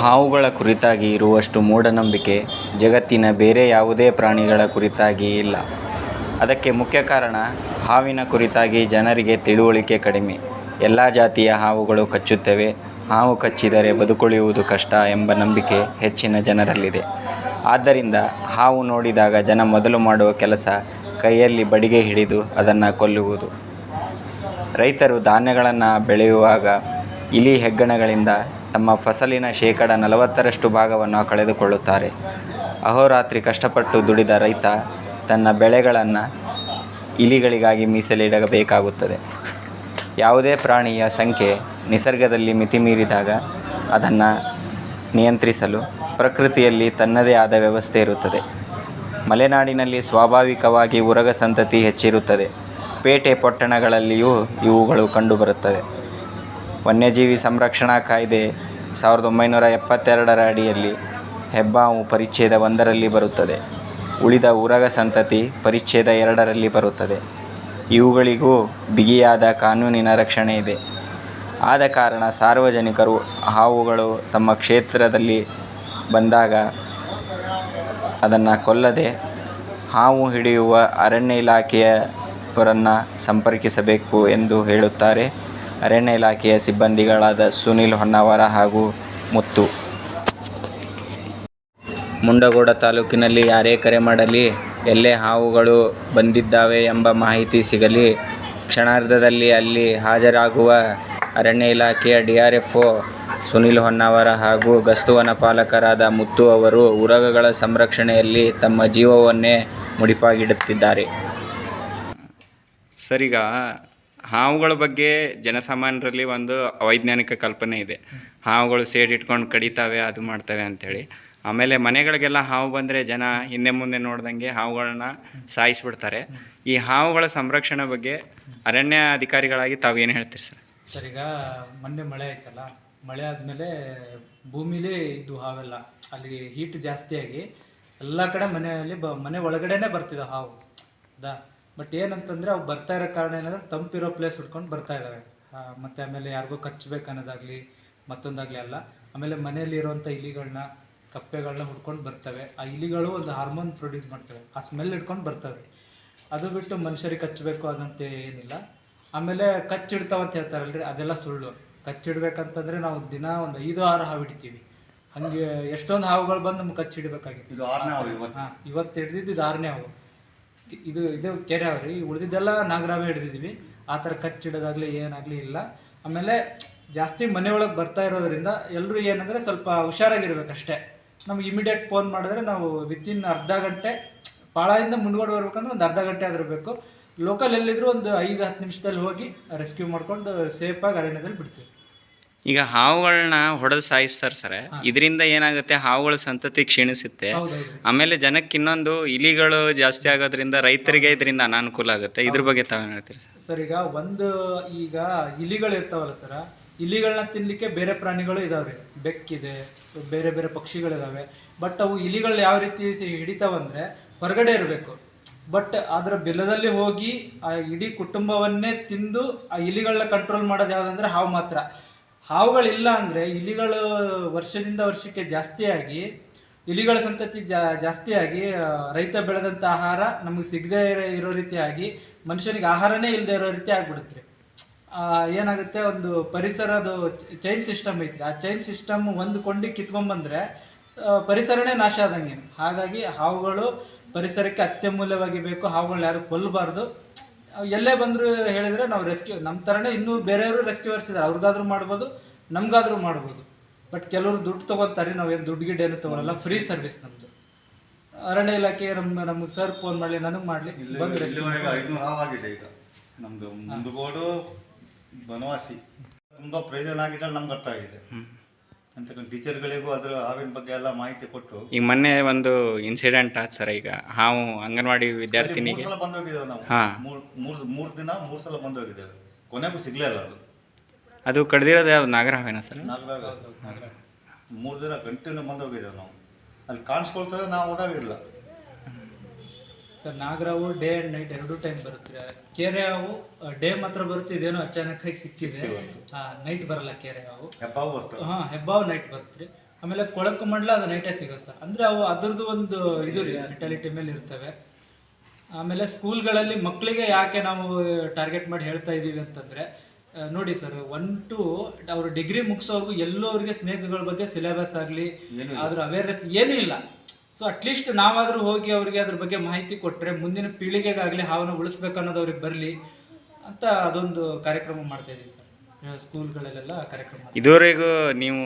ಹಾವುಗಳ ಕುರಿತಾಗಿ ಇರುವಷ್ಟು ಮೂಢನಂಬಿಕೆ ಜಗತ್ತಿನ ಬೇರೆ ಯಾವುದೇ ಪ್ರಾಣಿಗಳ ಕುರಿತಾಗಿ ಇಲ್ಲ. ಅದಕ್ಕೆ ಮುಖ್ಯ ಕಾರಣ ಹಾವಿನ ಕುರಿತಾಗಿ ಜನರಿಗೆ ತಿಳುವಳಿಕೆ ಕಡಿಮೆ. ಎಲ್ಲ ಜಾತಿಯ ಹಾವುಗಳು ಕಚ್ಚುತ್ತವೆ. ಹಾವು ಕಚ್ಚಿದರೆ ಬದುಕುಳಿಯುವುದು ಕಷ್ಟ ಎಂಬ ನಂಬಿಕೆ ಹೆಚ್ಚಿನ ಜನರಲ್ಲಿದೆ. ಆದ್ದರಿಂದ ಹಾವು ನೋಡಿದಾಗ ಜನ ಮೊದಲು ಮಾಡುವ ಕೆಲಸ ಕೈಯಲ್ಲಿ ಬಡಿಗೆ ಹಿಡಿದು ಅದನ್ನು ಕೊಲ್ಲುವುದು. ರೈತರು ಧಾನ್ಯಗಳನ್ನು ಬೆಳೆಯುವಾಗ ಇಲಿ ಹೆಗ್ಗಣಗಳಿಂದ ತಮ್ಮ ಫಸಲಿನ ಶೇಕಡ ನಲವತ್ತರಷ್ಟು ಭಾಗವನ್ನು ಕಳೆದುಕೊಳ್ಳುತ್ತಾರೆ. ಅಹೋರಾತ್ರಿ ಕಷ್ಟಪಟ್ಟು ದುಡಿದ ರೈತ ತನ್ನ ಬೆಳೆಗಳನ್ನು ಇಲಿಗಳಿಗಾಗಿ ಮೀಸಲಿಡಬೇಕಾಗುತ್ತದೆ. ಯಾವುದೇ ಪ್ರಾಣಿಯ ಸಂಖ್ಯೆ ನಿಸರ್ಗದಲ್ಲಿ ಮಿತಿಮೀರಿದಾಗ ಅದನ್ನು ನಿಯಂತ್ರಿಸಲು ಪ್ರಕೃತಿಯಲ್ಲಿ ತನ್ನದೇ ಆದ ವ್ಯವಸ್ಥೆ ಇರುತ್ತದೆ. ಮಲೆನಾಡಿನಲ್ಲಿ ಸ್ವಾಭಾವಿಕವಾಗಿ ಉರಗ ಸಂತತಿ ಹೆಚ್ಚಿರುತ್ತದೆ. ಪೇಟೆ ಪೊಟ್ಟಣಗಳಲ್ಲಿಯೂ ಇವುಗಳು ಕಂಡುಬರುತ್ತವೆ. ವನ್ಯಜೀವಿ ಸಂರಕ್ಷಣಾ ಕಾಯ್ದೆ ಸಾವಿರದ ಒಂಬೈನೂರ ಎಪ್ಪತ್ತೆರಡರ ಅಡಿಯಲ್ಲಿ ಹೆಬ್ಬಾವು ಪರಿಚ್ಛೇದ ಒಂದರಲ್ಲಿ ಬರುತ್ತದೆ. ಉಳಿದ ಉರಗ ಸಂತತಿ ಪರಿಚ್ಛೇದ ಎರಡರಲ್ಲಿ ಬರುತ್ತದೆ. ಇವುಗಳಿಗೂ ಬಿಗಿಯಾದ ಕಾನೂನಿನ ರಕ್ಷಣೆ ಇದೆ. ಆದ ಕಾರಣ ಸಾರ್ವಜನಿಕರು ಹಾವುಗಳು ತಮ್ಮ ಕ್ಷೇತ್ರದಲ್ಲಿ ಬಂದಾಗ ಅದನ್ನು ಕೊಲ್ಲದೆ ಹಾವು ಹಿಡಿಯುವ ಅರಣ್ಯ ಇಲಾಖೆಯವರನ್ನು ಸಂಪರ್ಕಿಸಬೇಕು ಎಂದು ಹೇಳುತ್ತಾರೆ. ಅರಣ್ಯ ಇಲಾಖೆಯ ಸಿಬ್ಬಂದಿಗಳಾದ ಸುನಿಲ್ ಹೊನ್ನಾವರ ಹಾಗೂ ಮುತ್ತು. ಮುಂಡಗೋಡ ತಾಲೂಕಿನಲ್ಲಿ ಯಾರೇ ಕರೆ ಮಾಡಲಿ, ಎಲ್ಲೇ ಹಾವುಗಳು ಬಂದಿದ್ದಾವೆ ಎಂಬ ಮಾಹಿತಿ ಸಿಗಲಿ, ಕ್ಷಣಾರ್ಧದಲ್ಲಿ ಅಲ್ಲಿ ಹಾಜರಾಗುವ ಅರಣ್ಯ ಇಲಾಖೆಯ D R F O Sunil Honnavar ಹಾಗೂ ಗಸ್ತುವನ ಪಾಲಕರಾದ ಮುತ್ತು ಅವರು ಉರಗಗಳ ಸಂರಕ್ಷಣೆಯಲ್ಲಿ ತಮ್ಮ ಜೀವವನ್ನೇ ಮುಡಿಪಾಗಿಡುತ್ತಿದ್ದಾರೆ. ಸರ್ ಈಗ ಹಾವುಗಳ ಬಗ್ಗೆ ಜನಸಾಮಾನ್ಯರಲ್ಲಿ ಒಂದು ಅವೈಜ್ಞಾನಿಕ ಕಲ್ಪನೆ ಇದೆ. ಹಾವುಗಳು ಸೇಡಿಟ್ಕೊಂಡು ಕಡಿತಾವೆ, ಅದು ಮಾಡ್ತವೆ ಅಂಥೇಳಿ ಆಮೇಲೆ ಮನೆಗಳಿಗೆಲ್ಲ ಹಾವು ಬಂದರೆ ಜನ ಹಿಂದೆ ಮುಂದೆ ನೋಡ್ದಂಗೆ ಹಾವುಗಳನ್ನ ಸಾಯಿಸಿಬಿಡ್ತಾರೆ. ಈ ಹಾವುಗಳ ಸಂರಕ್ಷಣೆ ಬಗ್ಗೆ ಅರಣ್ಯ ಅಧಿಕಾರಿಗಳಾಗಿ ತಾವು ಏನು ಹೇಳ್ತೀರಿ ಸರ್? ಸರ್, ಈಗ ಮೊನ್ನೆ ಮಳೆ ಆಯ್ತಲ್ಲ, ಮಳೆ ಆದಮೇಲೆ ಭೂಮಿಲಿ ಇದು ಹಾವೆಲ್ಲ. ಅಲ್ಲಿ ಹೀಟ್ ಜಾಸ್ತಿಯಾಗಿ ಎಲ್ಲ ಕಡೆ ಮನೆಯಲ್ಲಿ ಬ, ಮನೆ ಒಳಗಡೆನೆ ಬರ್ತಿದ್ದ ಹಾವು. ಹೌದಾ ಬಟ್ ಏನಂತಂದರೆ ಅವು ಬರ್ತಾ ಇರೋ ಕಾರಣ ಏನಂದ್ರೆ ತಂಪಿರೋ ಪ್ಲೇಸ್ ಹುಡ್ಕೊಂಡು ಬರ್ತಾ ಇದ್ದಾವೆ ಮತ್ತು ಆಮೇಲೆ ಯಾರಿಗೋ ಕಚ್ಚಬೇಕು ಅನ್ನೋದಾಗಲಿ ಮತ್ತೊಂದಾಗಲಿ ಅಲ್ಲ. ಆಮೇಲೆ ಮನೆಯಲ್ಲಿ ಇರುವಂಥ ಇಲಿಗಳನ್ನ ಕಪ್ಪೆಗಳನ್ನ ಹುಡ್ಕೊಂಡು ಬರ್ತವೆ. ಆ ಇಲಿಗಳು ಒಂದು ಹಾರ್ಮೋನ್ ಪ್ರೊಡ್ಯೂಸ್ ಮಾಡ್ತವೆ. ಆ ಸ್ಮೆಲ್ ಇಟ್ಕೊಂಡು ಬರ್ತವೆ. ಅದು ಬಿಟ್ಟು ಮನುಷ್ಯರಿಗೆ ಕಚ್ಚಬೇಕು ಅದಂತೆ ಏನಿಲ್ಲ. ಆಮೇಲೆ ಕಚ್ಚಿಡ್ತಾವಂತ ಹೇಳ್ತಾರಲ್ರಿ ಅದೆಲ್ಲ ಸುಳ್ಳು. ಕಚ್ಚಿಡ್ಬೇಕಂತಂದ್ರೆ ನಾವು ದಿನ ಒಂದು ಐದು ಆರು ಹಾವು ಹಿಡಿತೀವಿ. ಹಂಗೆ ಎಷ್ಟೊಂದು ಹಾವುಗಳು ಬಂದು ನಮ್ಗೆ ಕಚ್ಚಿಡ್ಬೇಕಾಗಿತ್ತು. ಹಾಂ ಇವತ್ತು ಹಿಡ್ದಿದ್ದು ಇದು ಆರನೇ ಹಾವು. ಇದು ಇದು ಕೆರೆ ಅವ್ರಿ ಉಳಿದಿದ್ದೆಲ್ಲ ನಾಗರಾವೆ ಹಿಡಿದಿದ್ವಿ ಆ ಥರ ಕಚ್ಚಿಡೋದಾಗಲಿ ಏನಾಗಲಿ ಇಲ್ಲ. ಆಮೇಲೆ ಜಾಸ್ತಿ ಮನೆಯೊಳಗೆ ಬರ್ತಾ ಇರೋದ್ರಿಂದ ಎಲ್ಲರೂ ಏನಂದರೆ ಸ್ವಲ್ಪ ಹುಷಾರಾಗಿರ್ಬೇಕಷ್ಟೇ. ನಮ್ಗೆ ಇಮಿಡಿಯೇಟ್ ಫೋನ್ ಮಾಡಿದ್ರೆ ನಾವು ವಿತಿನ್ ಅರ್ಧ ಗಂಟೆ ಪಾಳದಿಂದ ಮುಂದ್ಗಡೆ ಬರ್ಬೇಕಂದ್ರೆ ಒಂದು ಅರ್ಧ ಗಂಟೆ ಆದರೂ ಬೇಕು ಲೋಕಲ್ ಎಲ್ಲಿದ್ರು ಒಂದು ಐದು ಹತ್ತು ನಿಮಿಷದಲ್ಲಿ ಹೋಗಿ ರೆಸ್ಕ್ಯೂ ಮಾಡ್ಕೊಂಡು ಸೇಫಾಗಿ ಅರಣ್ಯದಲ್ಲಿ ಬಿಡ್ತೀವಿ. ಈಗ ಹಾವುಗಳನ್ನ ಹೊಡೆದು ಸಾಯಿಸ್ತಾರೆ ಸರ್. ಇದರಿಂದ ಏನಾಗುತ್ತೆ? ಹಾವುಗಳ ಸಂತತಿ ಕ್ಷೀಣಿಸುತ್ತೆ. ಆಮೇಲೆ ಜನಕ್ಕೆ ಇನ್ನೊಂದು ಇಲಿಗಳು ಜಾಸ್ತಿ ಆಗೋದ್ರಿಂದ ರೈತರಿಗೆ ಇದರಿಂದ ಅನಾನುಕೂಲ ಆಗುತ್ತೆ. ಇದ್ರ ಬಗ್ಗೆ ತಾವೇನು ಹೇಳ್ತೀರಿ ಸರ್? ಸರ್ ಈಗ ಒಂದು ಈಗ ಇಲಿಗಳು ಇರ್ತಾವಲ್ಲ ಸರ ಇಲಿಗಳನ್ನ ತಿನ್ಲಿಕ್ಕೆ ಬೇರೆ ಪ್ರಾಣಿಗಳು ಇದಾವೆ. ಬೆಕ್ಕಿದೆ ಬೇರೆ ಬೇರೆ ಪಕ್ಷಿಗಳಿದಾವೆ. ಬಟ್ ಅವು ಇಲಿಗಳು ಯಾವ ರೀತಿ ಹಿಡಿತಾವಂದ್ರೆ ಹೊರಗಡೆ ಇರಬೇಕು. ಬಟ್ ಅದರ ಬೆಲ್ಲದಲ್ಲಿ ಹೋಗಿ ಆ ಇಡೀ ಕುಟುಂಬವನ್ನೇ ತಿಂದು ಆ ಇಲಿಗಳನ್ನ ಕಂಟ್ರೋಲ್ ಮಾಡೋದು ಯಾವುದಂದ್ರೆ ಹಾವು ಮಾತ್ರ. ಹಾವುಗಳಿಲ್ಲ ಅಂದರೆ ಇಲಿಗಳು ವರ್ಷದಿಂದ ವರ್ಷಕ್ಕೆ ಜಾಸ್ತಿಯಾಗಿ, ಇಲಿಗಳ ಸಂತತಿ ಜಾ, ಜಾಸ್ತಿಯಾಗಿ ರೈತ ಬೆಳೆದಂಥ ಆಹಾರ ನಮಗೆ ಸಿಗದೇ ಇರೋ ರೀತಿಯಾಗಿ ಮನುಷ್ಯನಿಗೆ ಆಹಾರನೇ ಇಲ್ಲದೆ ಇರೋ ರೀತಿ ಆಗಿಬಿಡುತ್ತೆ. ಏನಾಗುತ್ತೆ? ಒಂದು ಪರಿಸರದು ಚೈನ್ ಸಿಸ್ಟಮ್ ಐತಿ ಆ ಚೈನ್ ಸಿಸ್ಟಮ್ ಒಂದು ಕೊಂಡಿ ಕಿತ್ಕೊಂಡ್ಬಂದರೆ ಪರಿಸರನೇ ನಾಶ ಆದಂಗೆ. ಹಾಗಾಗಿ ಹಾವುಗಳು ಪರಿಸರಕ್ಕೆ ಅತ್ಯಮೂಲ್ಯವಾಗಿ ಬೇಕು. ಹಾವುಗಳನ್ನ ಯಾರು ಕೊಲ್ಲಬಾರ್ದು ಎಲ್ಲೇ ಬಂದರೂ ಹೇಳಿದ್ರೆ ನಾವು ರೆಸ್ಕ್ಯೂ ನಮ್ಮ ಥರನೇ ಇನ್ನೂ ಬೇರೆಯವರು ರೆಸ್ಕ್ಯೂವರ್ಸ್ ಇದ್ದಾರೆ ಅವ್ರಿಗಾದ್ರೂ ಮಾಡ್ಬೋದು ನಮ್ಗಾದ್ರೂ ಮಾಡ್ಬೋದು. ಬಟ್ ಕೆಲವರು ದುಡ್ಡು ತೊಗೊತಾರೆ ನಾವೇನು ದುಡ್ಡು ಗಿಡ ಏನು ತೊಗೊಳಲ್ಲ. ಫ್ರೀ ಸರ್ವಿಸ್ ನಮ್ಮದು ಅರಣ್ಯ ಇಲಾಖೆ ನಮ್ಮ ನಮಗೆ ಸರ್ ಫೋನ್ ಮಾಡಲಿ ನನಗೆ ಮಾಡಲಿ ಬಂದು ಐನೂರು ಹಾವಾಗಿದೆ ಈಗ. ನಮ್ದು ಮುಂದುಗೋಡು ಬನವಾಸಿ. ತುಂಬಾ ಪ್ರಯೋಜನ ಆಗಿದೆ ನಮ್ಗೆ ಅರ್ಥ ಆಗಿದೆ ಅಂತ ಟೀಚರ್ಗಳಿಗೂ ಅದರ ಹಾವಿನ ಬಗ್ಗೆ ಎಲ್ಲ ಮಾಹಿತಿ ಕೊಟ್ಟು ಈಗ ಮೊನ್ನೆ ಒಂದು ಇನ್ಸಿಡೆಂಟ್ ಆಯ್ತು ಸರ್ ಈಗ. ಹಾವು ಅಂಗನವಾಡಿ ಮೂರು ವಿದ್ಯಾರ್ಥಿನಿಗೆ ಸಲ ಬಂದೋಗಿದ್ದೇವೆ ನಾವು. ಹಾ. ಮೂರ್ ಮೂರ್ ಮೂರ್ ದಿನ ಮೂರು ಸಲ ಬಂದೋಗಿದ್ದೇವೆ. ಕೊನೆಗೂ ಸಿಗ್ಲೇ ಇಲ್ಲ ಅದು. ಅದು ಕಡ್ದಿರೋದು ಯಾವ್ದು? ನಾಗರಹಾವೇನ ಸರ್ ನಾಲ್ಕಾಗ ಮೂರು ದಿನ ಕಂಟಿನ್ಯೂ ಬಂದೋಗಿದ್ದೇವೆ ನಾವು. ಅಲ್ಲಿ ಕಾಣಿಸ್ಕೊಳ್ತದೆ ನಾವು ಹೋದಾಗಿಲ್ಲ ಸರ್ ನಾಗರಾವು ಡೇ ಆ್ಯಂಡ್ ನೈಟ್ ಎರಡು ಟೈಮ್ ಬರುತ್ತೆ. ಕೆರೆ ಹಾವು ಡೇ ಮಾತ್ರ ಬರುತ್ತೆ ಇದೇನೋ ಅಚಾನಕ್ ಆಗಿ ಸಿಕ್ಕಿದೆ. ನೈಟ್ ಬರಲ್ಲ ಕೆರೆ ಹಾವು ಹೆಬ್ಬಾವು ಹಾಂ ಹೆಬ್ಬಾವು ನೈಟ್ ಬರುತ್ತೆ. ಆಮೇಲೆ ಕೊಳಕು ಮಂಡಲ ಅದು ನೈಟೇ ಸಿಗೋದು ಸರ್. ಅಂದರೆ ಅವು ಅದ್ರದ್ದು ಒಂದು ಇದು ಮೆಟಾಲಿಟಿ ಮೇಲೆ ಇರ್ತವೆ. ಆಮೇಲೆ ಸ್ಕೂಲ್ಗಳಲ್ಲಿ ಮಕ್ಕಳಿಗೆ ಯಾಕೆ ನಾವು ಟಾರ್ಗೆಟ್ ಮಾಡಿ ಹೇಳ್ತಾ ಇದ್ದೀವಿ ಅಂತಂದರೆ ನೋಡಿ ಸರ್ ಒನ್ ಟು ಅವರು ಡಿಗ್ರಿ ಮುಗಿಸೋರ್ಗು ಎಲ್ಲೋ ಅವ್ರಿಗೆ ಸ್ನೇಕ್ಗಳ ಬಗ್ಗೆ ಸಿಲೆಬಸ್ ಆಗಲಿ ಅದ್ರ ಅವೇರ್ನೆಸ್ ಏನೂ ಇಲ್ಲ. ಸೊ ಅಟ್ಲೀಸ್ಟ್ ನಾವಾದರೂ ಹೋಗಿ ಅವ್ರಿಗೆ ಅದ್ರ ಬಗ್ಗೆ ಮಾಹಿತಿ ಕೊಟ್ಟರೆ ಮುಂದಿನ ಪೀಳಿಗೆಗಾಗಲಿ ಹಾವನ್ನು ಉಳಿಸ್ಬೇಕು ಅನ್ನೋದು ಅವ್ರಿಗೆ ಬರಲಿ ಅಂತ ಅದೊಂದು ಕಾರ್ಯಕ್ರಮ ಮಾಡ್ತಾ ಇದ್ದೀವಿ ಸರ್. ಸ್ಕೂಲ್ಗಳಲ್ಲೆಲ್ಲ ಕಾರ್ಯಕ್ರಮ ಇದುವರೆಗೂ ನೀವು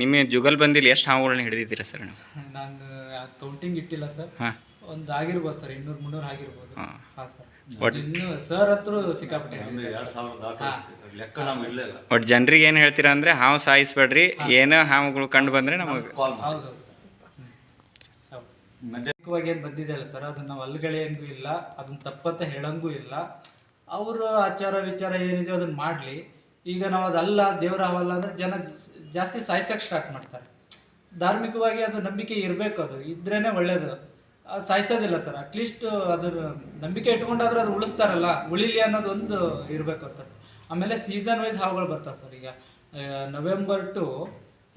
ನಿಮ್ಮ ಜುಗಲ್ ಬಂದಿಲ್ಲ ಎಷ್ಟು ಹಾವುಗಳನ್ನ ಹಿಡಿದಿದ್ದೀರಾ ಸರ್ ನಾನು ಕೌಂಟಿಂಗ್ ಇಟ್ಟಿಲ್ಲ ಸರ್. ಹಾಂ. ಒಂದು ಆಗಿರ್ಬೋದು ಸರ್ ಇನ್ನೂರು ಮುನ್ನೂರು ಆಗಿರ್ಬೋದು. ಹಾಂ. ಸರ್. ಇನ್ನು ಸರ್ ಹತ್ರ ಸಿಕ್ಕಾಪಟ್ಟೆ ಒಟ್ಟು ಜನರಿಗೆ ಏನು ಹೇಳ್ತೀರಾ ಅಂದರೆ ಹಾವು ಸಾಯಿಸ್ಬೇಡ್ರಿ ಏನೋ ಹಾವುಗಳು ಕಂಡು ಬಂದರೆ ನಮಗೆ. ಹೌದು ನೈತಿಕವಾಗಿ ಏನು ಬಂದಿದೆಯಲ್ಲ ಸರ್ ಅದು ನಾವು ಅಲ್ಗಳೆಯಂಗೂ ಇಲ್ಲ, ಅದನ್ನ ತಪ್ಪಂತ ಹೇಳಂಗೂ ಇಲ್ಲ. ಅವರ ಆಚಾರ ವಿಚಾರ ಏನಿದೆ ಅದನ್ನ ಮಾಡಲಿ. ಈಗ ನಾವು ಅದಲ್ಲ, ದೇವರ ಹಾವಲ್ಲ ಅಂದರೆ ಜನ ಜಾಸ್ತಿ ಸಾಯ್ಸಕ್ಕೆ ಸ್ಟಾರ್ಟ್ ಮಾಡ್ತಾರೆ. ಧಾರ್ಮಿಕವಾಗಿ ಅದು ನಂಬಿಕೆ ಇರಬೇಕು ಅದು, ಇದ್ರೇನೆ ಒಳ್ಳೇದು. ಸಾಯಿಸೋದಿಲ್ಲ ಸರ್ ಅಟ್ಲೀಸ್ಟ್ ಅದ್ರ ನಂಬಿಕೆ ಇಟ್ಕೊಂಡಾದ್ರೂ ಅದು ಉಳಿಸ್ತಾರಲ್ಲ, ಉಳಿಲಿ ಅನ್ನೋದು ಒಂದು ಇರಬೇಕು ಅಂತ. ಆಮೇಲೆ ಸೀಸನ್ ವೈಸ್ ಹಾವುಗಳು ಬರ್ತಾವೆ ಸರ್ ಈಗ. ನವೆಂಬರ್ ಟು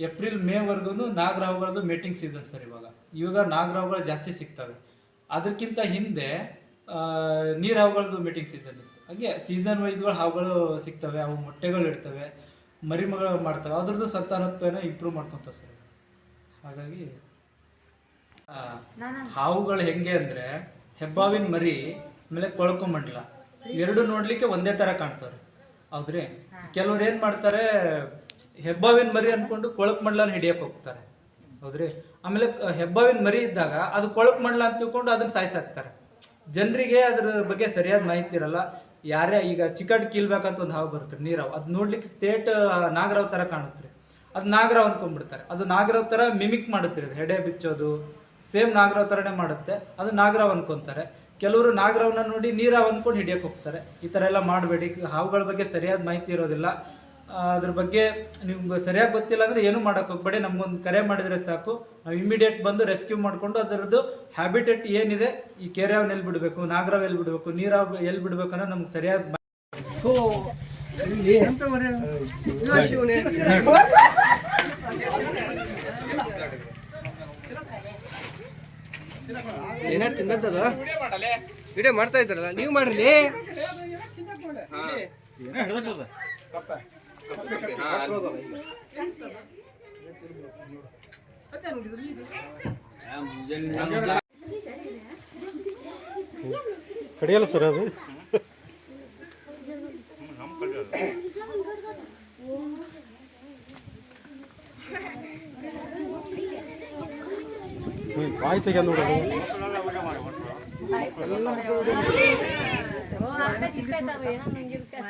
ಏಪ್ರಿಲ್ ಮೇವರೆಗೂ ನಾಗರಾವುಗಳದ್ದು ಮೇಟಿಂಗ್ ಸೀಸನ್ ಸರ್ ಇವಾಗ. ಇವಾಗ ನಾಗರಾವುಗಳು ಜಾಸ್ತಿ ಸಿಗ್ತವೆ. ಅದಕ್ಕಿಂತ ಹಿಂದೆ ನೀರು ಹಾವುಗಳದ್ದು ಮೀಟಿಂಗ್ ಸೀಸನ್ ಇತ್ತು. ಹಾಗೆ ಸೀಸನ್ ವೈಸ್ಗಳು ಹಾವುಗಳು ಸಿಗ್ತವೆ ಅವು ಮೊಟ್ಟೆಗಳು ಇಡ್ತವೆ ಮರಿಮಗಳು ಮಾಡ್ತವೆ. ಅದ್ರದ್ದು ಸಂತಾನೋತ್ಪನ್ನ ಇಂಪ್ರೂವ್ ಮಾಡ್ಕೊತ ಸರ್. ಹಾಗಾಗಿ ಹಾವುಗಳು ಹೆಂಗೆ ಅಂದರೆ ಹೆಬ್ಬಾವಿನ ಮರಿ ಆಮೇಲೆ ಕೊಳಕು ಮಂಡಲ. ಎರಡು ನೋಡ್ಲಿಕ್ಕೆ ಒಂದೇ ಥರ ಕಾಣ್ತವ್ರೆ ಹೌದ್ರಿ? ಕೆಲವ್ರು ಏನು ಮಾಡ್ತಾರೆ ಹೆಬ್ಬಾವಿನ ಮರಿ ಅನ್ಕೊಂಡು ಕೊಳಕ್ ಮಂಡಲ ಹಿಡಿಯಕ್ಕೆ ಹೋಗ್ತಾರೆ. ಹೌದ್ರಿ? ಆಮೇಲೆ ಹೆಬ್ಬಾವಿನ ಮರಿ ಇದ್ದಾಗ ಅದು ಕೊಳಕ್ ಮಂಡಲ ಅಂತ ತಿಳ್ಕೊಂಡು ಅದನ್ನ ಸಾಯಿಸಾಕ್ತಾರೆ. ಜನರಿಗೆ ಅದ್ರ ಬಗ್ಗೆ ಸರಿಯಾದ ಮಾಹಿತಿ ಇರಲ್ಲ. ಯಾರೇ ಈಗ ಚಿಕಟ್ ಕೀಲ್ಬೇಕಂತ ಒಂದು ಹಾವು ಬರುತ್ತೆ, ನೀರಾವ್. ಅದು ನೋಡ್ಲಿಕ್ಕೆ ಸ್ಟೇಟ್ ನಾಗರಾವ್ ಥರ ಕಾಣುತ್ತೆ ಅದು ನಾಗರಾವ್ ಅನ್ಕೊಂಡ್ಬಿಡ್ತಾರೆ. ಅದು ನಾಗರಾವ್ ಥರ ಮಿಮಿಕ್ ಮಾಡುತ್ತೆ ಅದು. ಹೆಡೆ ಬಿಚ್ಚೋದು, ಸೇಮ್ ನಾಗರಾವ್ ಥರನೇ ಮಾಡುತ್ತೆ. ಅದು ನಾಗರಾವ್ ಅನ್ಕೊಂತಾರೆ. ಕೆಲವರು ನಾಗರಾವ್ನ ನೋಡಿ ನೀರಾವ್ ಅನ್ಕೊಂಡು ಹಿಡಿಯಕ್ಕೆ ಹೋಗ್ತಾರೆ. ಈ ಥರ ಎಲ್ಲ ಮಾಡಬೇಡಿ. ಹಾವುಗಳ ಬಗ್ಗೆ ಸರಿಯಾದ ಮಾಹಿತಿ ಇರೋದಿಲ್ಲ. ಅದ್ರ ಬಗ್ಗೆ ನಿಮ್ಗೆ ಸರಿಯಾಗಿ ಗೊತ್ತಿಲ್ಲ ಅಂದರೆ ಏನೂ ಮಾಡೋಕೆ ಹೋಗ್ಬೇಡಿ. ನಮ್ಗೊಂದು ಕರೆ ಮಾಡಿದರೆ ಸಾಕು. ನಾವು ಇಮಿಡಿಯೇಟ್ ಬಂದು ರೆಸ್ಕ್ಯೂ ಮಾಡಿಕೊಂಡು ಅದರದ್ದು ಹ್ಯಾಬಿಟೆಟ್ ಏನಿದೆ ಈ ಕೆರೆಯಾವ್ ಎಲ್ಲಿ ಬಿಡಬೇಕು ನಾಗರಾವ್ ಎಲ್ಲಿ ಬಿಡಬೇಕು ನೀರಾವ್ ಎಲ್ಲಿ ಬಿಡಬೇಕು ಅನ್ನೋದು ನಮ್ಗೆ ಸರಿಯಾದ ಏನ ತಿನ್ನತ್ತದ ವಿಡಿಯೋ ಮಾಡ್ತಾ ಇದ್ದಾರಲ್ಲ ನೀವು ಮಾಡ್ರಿ. ಕಡಿಯಲ್ಲ ಸರ್ ಅದು? ಬಾಯಿ ತೆಗೆದು ನೋಡೋದು